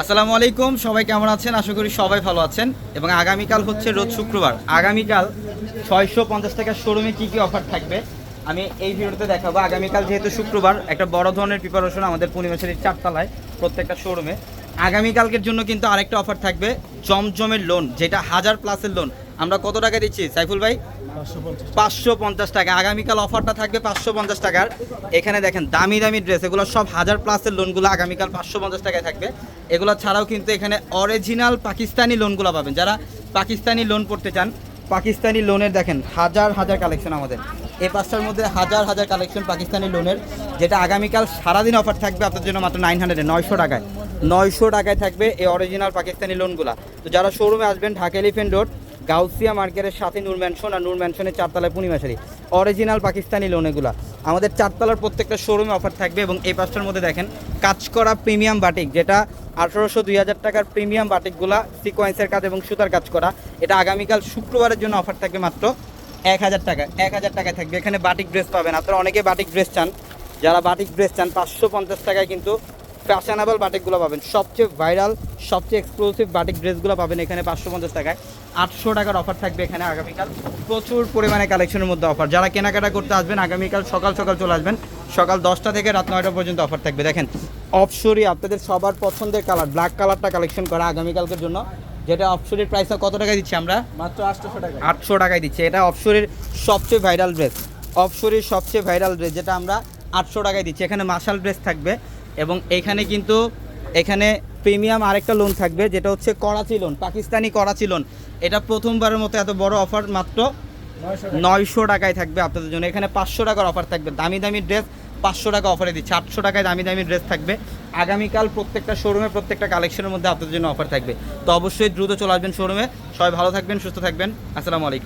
আসসালামু আলাইকুম, সবাই কেমন আছেন? আশা করি সবাই ভালো আছেন। এবং আগামীকাল হচ্ছে রোজ শুক্রবার। আগামীকাল ছয়শো পঞ্চাশ টাকার শোরুমে কী কী অফার থাকবে? আমি এই ভিডিওতে দেখাবো। আগামীকাল যেহেতু শুক্রবার, একটা বড় ধরনের প্রিপারেশন আমাদের পূর্ণিমাশারির চারতলায় প্রত্যেকটা শোরুমে। আগামীকালকের জন্য কিন্তু আরেকটা অফার থাকবে, জমজমের লোন যেটা হাজার প্লাসের লোন আমরা কত টাকা দিচ্ছি? সাইফুল ভাই? পাঁচশো পঞ্চাশ টাকা। আগামীকাল অফারটা থাকবে পাঁচশো পঞ্চাশ টাকার। এখানে দেখেন, দামি দামি ড্রেস, এগুলো সব হাজার প্লাসের লোনগুলো আগামীকাল পাঁচশো পঞ্চাশ টাকায় থাকবে। এগুলো ছাড়াও কিন্তু এখানে অরিজিনাল পাকিস্তানি লোনগুলো পাবেন। যারা পাকিস্তানি লোন করতে চান, পাকিস্তানি লোনের দেখেন, হাজার হাজার কালেকশন আমাদের। এই পাঁচটার মধ্যে হাজার হাজার কালেকশন পাকিস্তানি লোনের, যেটা আগামীকাল সারাদিন অফার থাকবে আপনার জন্য মাত্র নাইন হান্ড্রেডে নয়শো টাকায়। নয়শো টাকায় থাকবে এই অরিজিনাল পাকিস্তানি লোনগুলো। তো যারা শোরুমে আসবেন, ঢাকা এলিফেন্ট রোড গাউসিয়া মার্কেটের সাথে নূর ম্যানশন আর নূর ম্যানশনের চারতলায় পূর্ণিমাশারি অরিজিনাল পাকিস্তানি লোন এগুলা। আমাদের চারতলার প্রত্যেকটা শোরুমে অফার থাকবে এবং এই পাঁচটার মধ্যে দেখেন, কাজ করা প্রিমিয়াম বাটিক যেটা আঠারোশো দুই হাজার টাকার প্রিমিয়াম বাটিকগুলা সিকোয়েন্সের কাজ এবং সুতার কাজ করা। এটা আগামীকাল শুক্রবারের জন্য অফার থাকবে মাত্র এক হাজার টাকা, এক হাজার টাকায় থাকবে। এখানে বাটিক ড্রেস পাবেন। আপনারা অনেকে বাটিক ড্রেস চান। যারা বাটিক ড্রেস চান, পাঁচশো পঞ্চাশ টাকায় কিন্তু ফ্যাশনেবল বাটিকগুলো পাবেন। সবচেয়ে ভাইরাল সবচেয়ে এক্সক্লুসিভ বাটিক ড্রেসগুলো পাবেন এখানে পাঁচশো পঞ্চাশ টাকায়। আটশো টাকার অফার থাকবে এখানে আগামীকাল। প্রচুর পরিমাণে কালেকশনের মধ্যে অফার যারা কেনাকাটা করতে আসবেন আগামীকাল সকাল সকাল চলে আসবেন। সকাল দশটা থেকে রাত নয়টা পর্যন্ত অফার থাকবে। দেখেন অপসরি আপনাদের সবার পছন্দের কালার ব্ল্যাক কালারটা কালেকশন করা আগামীকালকের জন্য। যেটা অপসরির প্রাইসটা কত টাকায় দিচ্ছি আমরা? মাত্র আটশোশো টাকা আটশো টাকায় দিচ্ছি। এটা অপসরির সবচেয়ে ভাইরাল ড্রেস অপসরির সবচেয়ে ভাইরাল ড্রেস যেটা আমরা আটশো টাকায় দিচ্ছি। এখানে মার্শাল ড্রেস থাকবে। এবং এখানে কিন্তু এখানে প্রিমিয়াম আরেকটা লোন থাকবে, যেটা হচ্ছে করাচি লোন পাকিস্তানি করাচি লোন এটা প্রথমবারের মতো এত বড় অফার মাত্র নয়শো টাকায় থাকবে আপনাদের জন্য। এখানে পাঁচশো টাকার অফার থাকবে। দামি দামি ড্রেস পাঁচশো টাকা অফারে দিচ্ছে। আটশো টাকায় দামি দামি ড্রেস থাকবে। আগামীকাল প্রত্যেকটা শোরুমে প্রত্যেকটা কালেকশনের মধ্যে আপনাদের জন্য অফার থাকবে। তো অবশ্যই দ্রুত চলে আসবেন শোরুমে সবাই ভালো থাকবেন, সুস্থ থাকবেন। আসসালামু আলাইকুম।